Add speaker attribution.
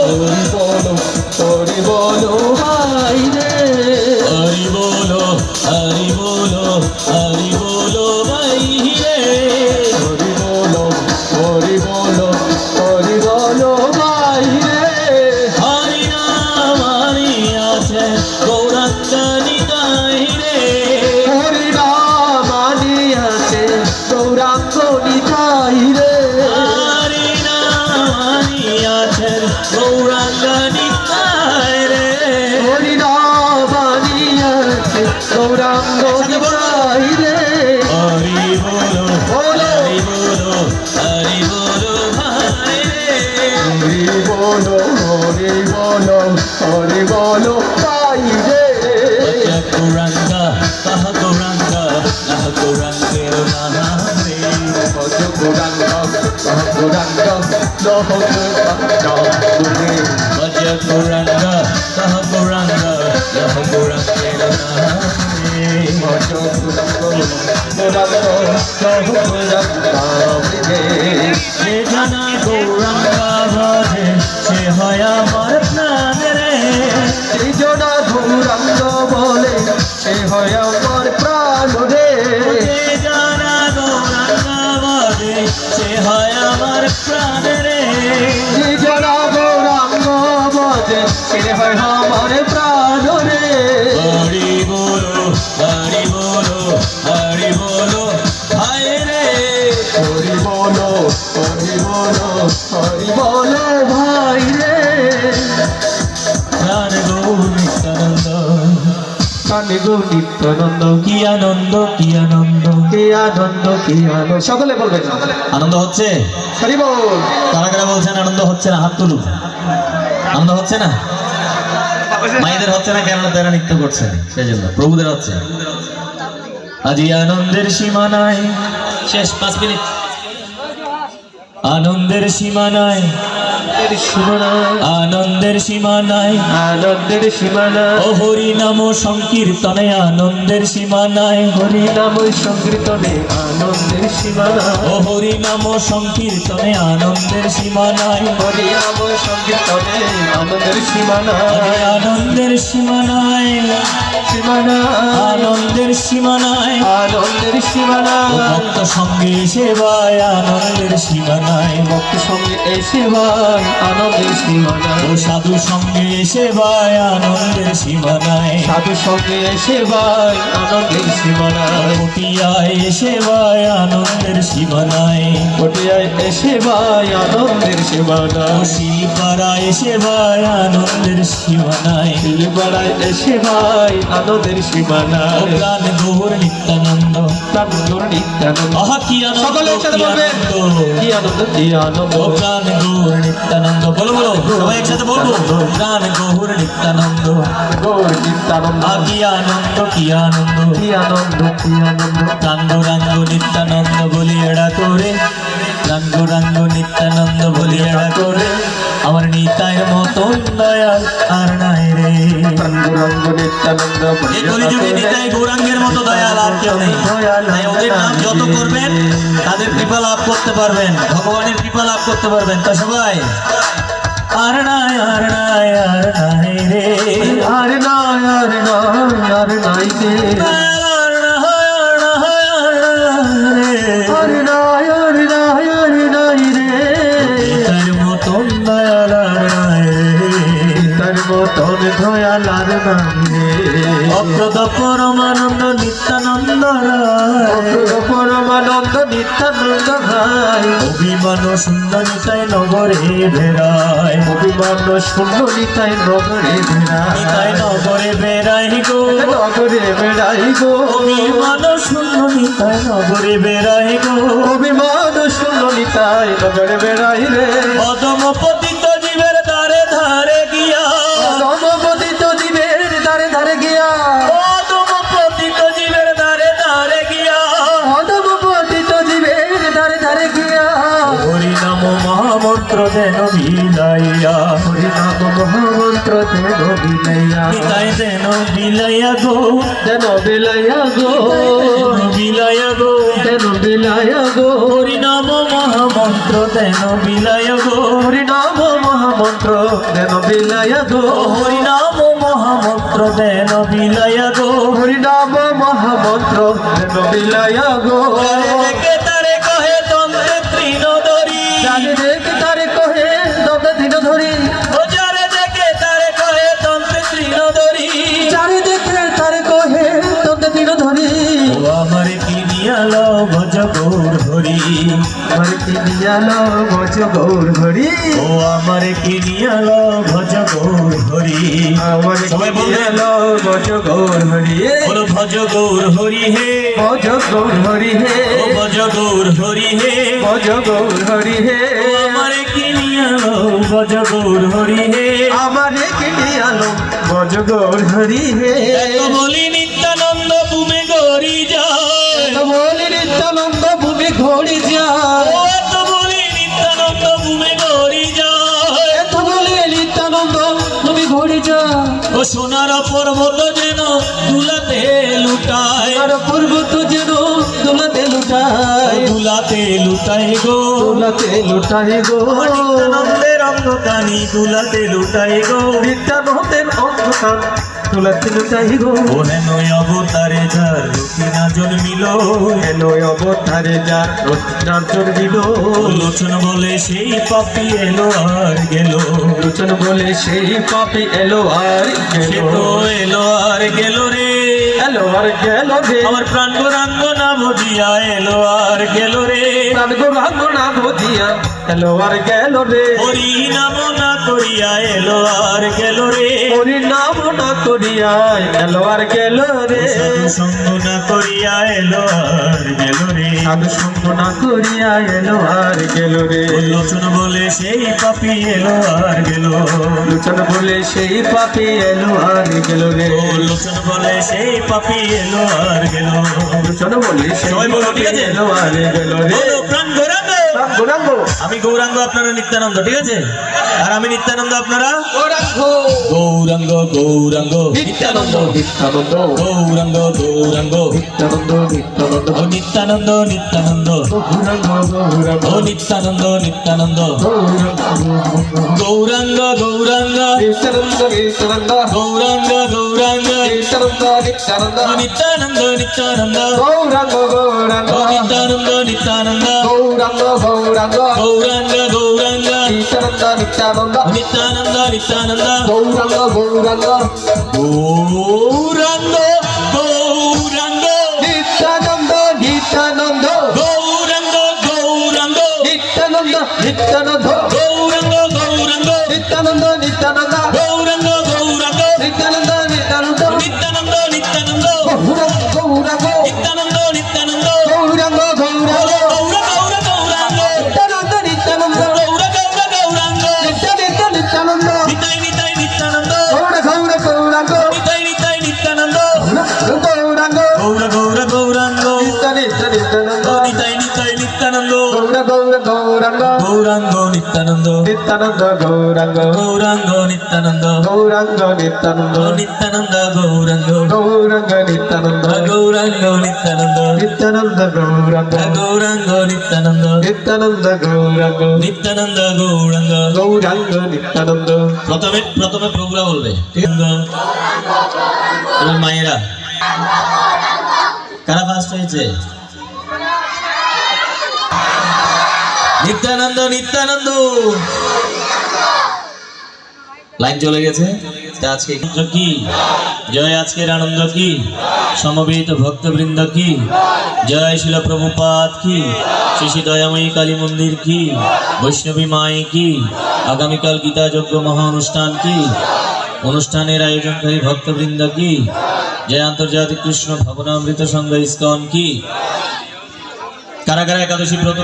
Speaker 1: হরি বলো হরি বলো
Speaker 2: গৌরাঙ্গ রে
Speaker 1: হরি
Speaker 2: বলো রে গৌরাঙ্গ কহ গৌরাঙ্গের নাম রে
Speaker 1: গৌরাঙ্গ গৌরাঙ্গ লহ গৌরাঙ্গ
Speaker 2: যে জানা গৌরাঙ্গ ভজে সে হয় আমার প্রাণ রে
Speaker 1: সৃজনা গৌরাঙ্গ বলে সে হয় আমার প্রাণ রে
Speaker 2: যে জানা গৌরাঙ্গ ভজে সে হয় আমার প্রাণ রে।
Speaker 1: কানে গো নিত্যানন্দ
Speaker 2: কি আনন্দ কি আনন্দ
Speaker 1: কে আনন্দ কে আনন্দ। সকলে বলবেন।
Speaker 2: আনন্দ হচ্ছে?
Speaker 1: হরি বল।
Speaker 2: কারা কারা বলছেন আনন্দ হচ্ছে না? হাত তুলুন। আনন্দ হচ্ছে না? মায়েদের হচ্ছে না কেন তারা নৃত্য করছে সেই জন্য প্রভুদের হচ্ছে। আজি আনন্দের সীমা নাই। শেষ পাঁচ মিনিট। আনন্দের সীমা নাই।
Speaker 1: সীমানা
Speaker 2: আনন্দের সীমা নাই
Speaker 1: আনন্দের সীমানা
Speaker 2: ও হরি নাম সংকীর্তনে আনন্দের সীমা নাই
Speaker 1: হরি নাম সংকীর্তনে আনন্দের সীমানা
Speaker 2: ও হরি নাম সংকীর্তনে আনন্দের সীমা নাই
Speaker 1: হরি নাম সংকীর্তনে আনন্দের সীমানা
Speaker 2: আনন্দের সীমা নাই
Speaker 1: সীমানা
Speaker 2: আনন্দের সীমা নাই
Speaker 1: আনন্দের সীমানা
Speaker 2: ভক্ত সঙ্গে সেবায় আনন্দের সীমা নাই
Speaker 1: ভক্ত সঙ্গে ভাই আনন্দের সীমানা
Speaker 2: ও সাধু সঙ্গে সেবায় আনন্দের সীমা নাই
Speaker 1: সাধু সঙ্গে ভাই আনন্দের সীমানা
Speaker 2: পটিয়ায় সেবায় আনন্দের সীমা নাই
Speaker 1: পটিয়ায় এসে ভাই আনন্দের সীমানা
Speaker 2: ও শিলপাড়ায় সেবায় আনন্দের সীমা নাই
Speaker 1: শিলপাড়ায় এসে ভাই আনন্দের সীমানা
Speaker 2: ও প্রাণ গৌর নিত্যানন্দ।
Speaker 1: প্রাণ নিত্যানন্দ।
Speaker 2: আহা কি আনন্দ
Speaker 1: সকলে একসাথে বলবেন। কি আনন্দ কি আনন্দ।
Speaker 2: প্রাণ গৌর নিত্যানন্দ। বলো বলো সবাই একসাথে বলব। প্রাণ গৌর নিত্যানন্দ।
Speaker 1: গৌর নিত্যানন্দ।
Speaker 2: আ কি আনন্দ কি আনন্দ।
Speaker 1: কি আনন্দ কি আনন্দ।
Speaker 2: রাঙ্গ রাঙ্গ নিত্যানন্দ বলি এড়া করে। রাঙ্গ রাঙ্গ নিত্যানন্দ বলি এড়া করে। আমার নিতাইয়ের মতন দয়াল আর নাই রে।
Speaker 1: রঙ্গ রঙ্গ নিত্যানন্দ
Speaker 2: কলিযুগে নিতাই গৌরাঙ্গের মতো দয়াল আর কেউ নেই। তাই ওদের নাম যত করবেন তাদের কৃপা লাভ করতে পারবেন ভগবানের কৃপা লাভ করতে পারবেন। তা সবাই আর নাই আর নাই আর নাই রে।
Speaker 1: আর নয় আর নয় আর নাই রে।
Speaker 2: তার মতন দয়াল আর নাই রে অপ্রদ পরমানন্দ নিত্যানন্দ রায়
Speaker 1: পরমানন্দ নিত্যানন্দ ভাই
Speaker 2: অভিমান সুন্দর নিতাই নগরে বেড়ায়।
Speaker 1: অভিমান নিতাই নগরে বেড়াই
Speaker 2: নগরে বেড়াই গো।
Speaker 1: নগরে বেড়াই গো।
Speaker 2: অভিমান নিতাই নগরে বেড়াই গো।
Speaker 1: অভিমান নিতাই নগরে বেড়াই রে।
Speaker 2: অদম মহামন্ত্র দেন বিলাইয়া
Speaker 1: হরি নাম মহামন্ত্র দেন বিলাইয়া
Speaker 2: নিতাই দেন বিলাইয়া গো।
Speaker 1: দেন বিলাইয়া গো।
Speaker 2: বিলাইয়া গো।
Speaker 1: দেন বিলাইয়া গো।
Speaker 2: হরি নাম মহামন্ত্র দেন বিলাইয়া গো।
Speaker 1: হরি নাম মহা মহামন্ত্র দেন বিলায়া গো।
Speaker 2: হরিনাম মহামন্ত্র দেন বিলায়া গো।
Speaker 1: হরিনাম মহামন্ত্র দেন বিলায়া গো।
Speaker 2: গৌর হরি।
Speaker 1: আমার কি দিয়ালো ভজ গৌর হরি।
Speaker 2: ও আমার কিনিয়াল ভজ গৌর হরি।
Speaker 1: আমার
Speaker 2: সবাই
Speaker 1: কি
Speaker 2: বলবেন।
Speaker 1: দিয়ালো ভজ গৌর হরি।
Speaker 2: বলো ভজ গৌর হরি হে।
Speaker 1: ভজ গৌর হরি হে।
Speaker 2: ও ভজ গৌর হরি হে।
Speaker 1: ভজ গৌর হরি হে।
Speaker 2: ও আমার কিনিয়াল ভজ গৌর হরি হে।
Speaker 1: আমার কি ভজ গৌর হরি হে।
Speaker 2: বলি নিত্যানন্দ
Speaker 1: নিত্যানন্দ ভূমি ঘড়ি
Speaker 2: ও
Speaker 1: যায়
Speaker 2: এত বলি নিত্যানন্দ ভূমে গৌরী যায়।
Speaker 1: এত বলি নিত্যানন্দ তুমি ঘড়ি যায়।
Speaker 2: ও সোনার পর্বত যেন দুলাতে লুটায়।
Speaker 1: আর পূর্ব তো যেন দোলাতে লুটায়।
Speaker 2: দুলাতে লুটাই গো।
Speaker 1: দোলাতে লুটাই গো।
Speaker 2: নিত্যানন্দের অঙ্গকানি দুলাতে লুটাই গো।
Speaker 1: নিত্যানন্দের অন্ধকার দোলাতে লুটাই গো।
Speaker 2: হেন অবতারে যার রূপী না জন্মিল
Speaker 1: এলো অবতারে যার
Speaker 2: ও লোচন বলে সেই পাপি এলো আর গেল।
Speaker 1: লোচন বলে সেই পাপি এলো আর গেল।
Speaker 2: তো এলো আর গেল রে।
Speaker 1: এলো আর গেল রে।
Speaker 2: আমার প্রাণ না বুঝিয়া এলো আর গেল রে।
Speaker 1: প্রাণ গোরাঙ্গ না বুঝিয়া এলো আর গেল রে।
Speaker 2: হরি নাম না করিয়া এলো আর গেল রে।
Speaker 1: হরি নাম না করিয়া এলো আর গেল রে।
Speaker 2: সঙ্গ না করিয়া এলো আর গেল রে।
Speaker 1: সাধু সঙ্গ না করিয়া এলো আর গেল রে।
Speaker 2: লোচন বলে সেই পাপি এলো আর গেল।
Speaker 1: লোচন বলে সেই পাপি এলো আর গেল রে।
Speaker 2: লোচন বলে সেই পাপি এলো আর গেল।
Speaker 1: লোচন বলে সেই পাপি? এলো আর গেল রে।
Speaker 2: প্রাণ
Speaker 1: রাম গোরাঙ্গ।
Speaker 2: আমি গৌরাঙ্গ আপনারা নিত্যানন্দ ঠিক আছে? আর আমি নিত্যানন্দ আপনারা?
Speaker 1: গৌরাঙ্গ।
Speaker 2: গৌরাঙ্গ
Speaker 1: নিত্যানন্দ। নিত্যানন্দ।
Speaker 2: গৌরাঙ্গ গৌরাঙ্গ।
Speaker 1: নিত্যানন্দ নিত্যানন্দ।
Speaker 2: ও নিত্যানন্দ নিত্যানন্দ।
Speaker 1: গৌরাঙ্গ গৌরাঙ্গ।
Speaker 2: ও নিত্যানন্দ নিত্যানন্দ।
Speaker 1: গৌরাঙ্গ
Speaker 2: গৌরাঙ্গ। গৌরাঙ্গ
Speaker 1: নিত্যানন্দ নিত্যানন্দ।
Speaker 2: গৌরাঙ্গ গৌরাঙ্গ।
Speaker 1: নিত্যানন্দ নিত্যানন্দ।
Speaker 2: নিত্যানন্দ নিত্যানন্দ।
Speaker 1: গৌরাঙ্গ গৌরাঙ্গ।
Speaker 2: নিত্যানন্দ নিত্যানন্দ।
Speaker 1: গৌরাঙ্গ গৌরাঙ্গ।
Speaker 2: গৌরাঙ্গ গৌরাঙ্গ
Speaker 1: নিত্যানন্দ নিত্যানন্দ
Speaker 2: ও নিত্যানন্দ নিত্যানন্দ
Speaker 1: গৌরাঙ্গ গৌরাঙ্গ
Speaker 2: গৌরাঙ্গ গৌরাঙ্গ
Speaker 1: নিত্যানন্দ নিত্যানন্দ
Speaker 2: গৌরাঙ্গ গৌরাঙ্গ
Speaker 1: নিত্যানন্দ নিত্যানন্দ নিত্যানন্দ। নিত্যানন্দ
Speaker 2: গৌরাঙ্গ। গৌরাঙ্গ
Speaker 1: নিত্যানন্দ। গৌরাঙ্গ
Speaker 2: নিত্যানন্দ। নিত্যানন্দ
Speaker 1: গৌরাঙ্গ। গৌরাঙ্গ নিত্যানন্দ।
Speaker 2: গৌরাঙ্গ
Speaker 1: নিত্যানন্দ।
Speaker 2: নিত্যানন্দ
Speaker 1: গৌরাঙ্গ। গৌরাঙ্গ নিত্যানন্দ।
Speaker 2: নিত্যানন্দ
Speaker 1: গৌরাঙ্গ।
Speaker 2: নিত্যানন্দ
Speaker 1: গৌরাঙ্গ।
Speaker 2: গৌরাঙ্গ নিত্যানন্দ। প্রথমে প্রথমে প্রভুরা বলবে। মায়েরা। কারা ফার্স্ট হয়েছে? নিত্যানন্দ নিত্যানন্দ। লাইন চলে গেছে। আজকে কি? জয় আজকের আনন্দ কি? সমবেত ভক্তবৃন্দ কি? জয় প্রভুপাত কি? দয়াময়ী কালী মন্দির কি? বৈষ্ণবী মাই কি? আগামীকাল গীতা যজ্ঞ মহা অনুষ্ঠান কি? অনুষ্ঠানের আয়োজনকারী ভক্তবৃন্দ কি? জয় আন্তর্জাতিক কৃষ্ণ ভবনামৃত সংঘ ইস্কন কি? কারা কারা একাদশী ব্রত